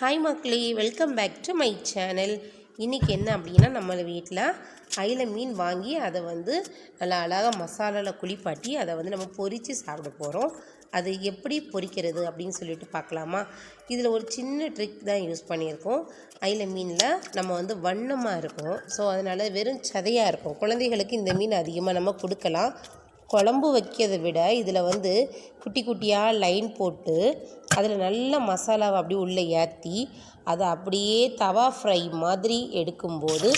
Hi மக்களே welcome back to my channel இன்றைக்கி என்ன அப்படின்னா நம்ம வீட்டில் அயில மீன் வாங்கி அதை வந்து நல்லா அழகாக மசாலாவில் குளிப்பாட்டி அதை வந்து நம்ம பொரித்து சாப்பிட போகிறோம் அது எப்படி பொரிக்கிறது அப்படின்னு சொல்லிட்டு பார்க்கலாமா? இதில் ஒரு சின்ன ட்ரிக் தான் யூஸ் பண்ணியிருக்கோம். அயில மீனில் நம்ம வந்து வண்ணமாக இருக்கும். ஸோ அதனால் வெறும் சதையாக இருக்கும். குழந்தைகளுக்கு இந்த மீன் அதிகமாக நம்ம கொடுக்கலாம். குழம்பு வைக்கிறதை விட இதில் வந்து குட்டி குட்டியாக லைன் போட்டு அதில் நல்ல மசாலாவை அப்படியே உள்ளே ஏற்றி அதை அப்படியே தவா ஃப்ரை மாதிரி எடுக்கும்போது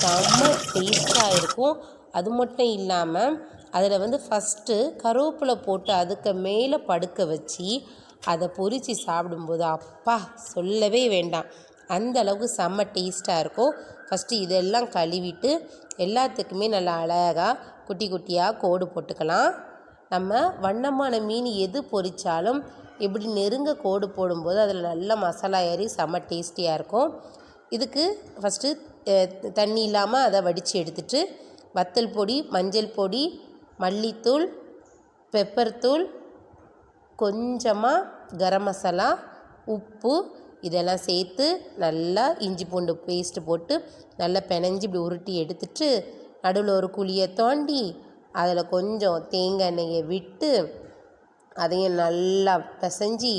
செம்ம டேஸ்ட்டாக இருக்கும். அது மட்டும் இல்லாமல் அதில் வந்து ஃபஸ்ட்டு கருவேப்பிலை போட்டு அதுக்கு மேலே படுக்க வச்சு அதை பொரித்து சாப்பிடும்போது அப்பா சொல்லவே வேண்டாம். அந்த அளவுக்கு செம்ம டேஸ்ட்டாக இருக்கும். ஃபஸ்ட்டு இதெல்லாம் கழுவிட்டு எல்லாத்துக்குமே நல்லா அழகாக குட்டி குட்டியாக கோடு போட்டுக்கலாம். நம்ம வண்ணமான மீன் எது பொரித்தாலும் இப்படி நெருங்க கோடு போடும்போது அதில் நல்ல மசாலா ஏறி செம்ம டேஸ்டியாக இருக்கும். இதுக்கு ஃபஸ்ட்டு தண்ணி இல்லாமல் அதை வடித்து எடுத்துட்டு வத்தல் பொடி மஞ்சள் பொடி மல்லித்தூள் பெப்பர் தூள் கொஞ்சமாக கரம் மசாலா உப்பு இதெல்லாம் சேர்த்து நல்லா இஞ்சி பூண்டு பேஸ்ட்டு போட்டு நல்லா பெனஞ்சி இப்படி உருட்டி எடுத்துட்டு நடுவில் ஒரு குழியை தோண்டி அதில் கொஞ்சம் தேங்காய் எண்ணெயை விட்டு அதையும் நல்லா பிசைஞ்சி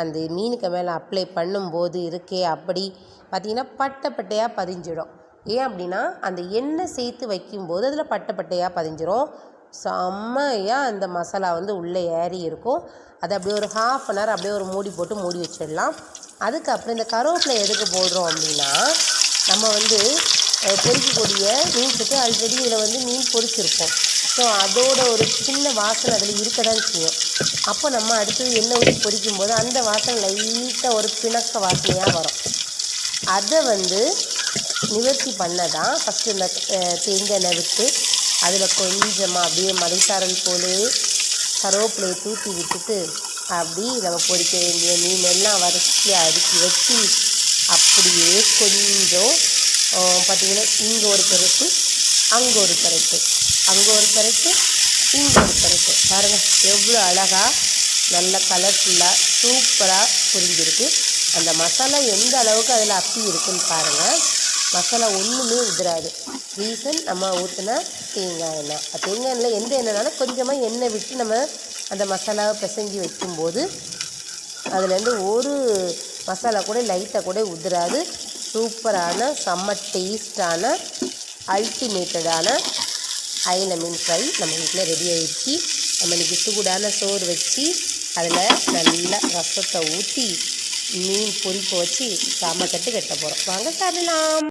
அந்த மீனுக்கு மேலே அப்ளை பண்ணும்போது இருக்கே அப்படி பார்த்திங்கன்னா பட்டை பட்டையாக பதிஞ்சிடும். ஏன் அப்படின்னா அந்த எண்ணெய் சேர்த்து வைக்கும்போது அதில் பட்டை பட்டையாக பதிஞ்சிரும். செம்மையாக அந்த மசாலா வந்து உள்ளே ஏறி இருக்கும். அதை அப்படியே ஒரு ஹாஃப் அன் ஹவர் அப்படியே ஒரு மூடி போட்டு மூடி வச்சிடலாம். அதுக்கப்புறம் இந்த கருவேப்பிலை எதுக்கு போடுறோம் அப்படின்னா நம்ம வந்து பொறிக்கக்கூடிய மீன் சுட்டு ஆல்ரெடி இதில் வந்து மீன் பொரிச்சிருப்போம் ஸோ அதோட ஒரு சின்ன வாசனை அதில் இருக்க தான் செய்யும். அப்போ நம்ம அடுத்தது எண்ணெய் ஊற்றி பொரிக்கும் போது அந்த வாசனை லைட்டாக ஒரு பிணக்க வாசனையாக வரும். அதை வந்து நிவர்த்தி பண்ண தான் ஃபஸ்ட்டு இந்த தேங்காய் எண்ணெய் விட்டு அதில் கொஞ்சமாக அப்படியே மலைச்சாரல் போல் கருவேப்பிலையை தூத்தி விட்டுட்டு அப்படி நம்ம பொறிக்க வேண்டிய மீன் எல்லாம் வரிசையாக அடுக்கி வச்சு அப்படியே கொஞ்சம் பார்த்திங்கன்னா இங்கே ஒரு பெருட்டு அங்கே ஒரு பெருட்டு அங்கே ஒரு பெருட்டு இங்கே ஒரு பெருட்டு பாருங்கள் எவ்வளோ அழகாக நல்ல கலர்ஃபுல்லாக சூப்பராக புரிஞ்சிருக்கு. அந்த மசாலா எந்த அளவுக்கு அதில் அப்பி இருக்குன்னு பாருங்கள் மசாலா ஒன்றுமே உதிராது. ரீசன் நம்ம ஊற்றினா தேங்காய் எண்ணெய். தேங்காய் எண்ணெய் எந்த எண்ணெய்னாலும் கொஞ்சமாக எண்ணெய் விட்டு நம்ம அந்த மசாலாவை பிசைஞ்சு வைக்கும்போது அதுலேருந்து ஒரு மசாலா கூட லைட்டாக கூட உதிராது. சூப்பரான செம்ம டேஸ்டான அல்டிமேட்டடான அயில மீன் ஃப்ரை நம்ம வீட்டில் ரெடி ஆகிடுச்சு நம்ம இன்றைக்கி சூடான சோறு வச்சு அதில் நல்லா ரசத்தை ஊற்றி மீன் பொரிப்பு வச்சு சாம கட்டு கட்ட போகிறோம் வாங்க சாப்பிடலாம்.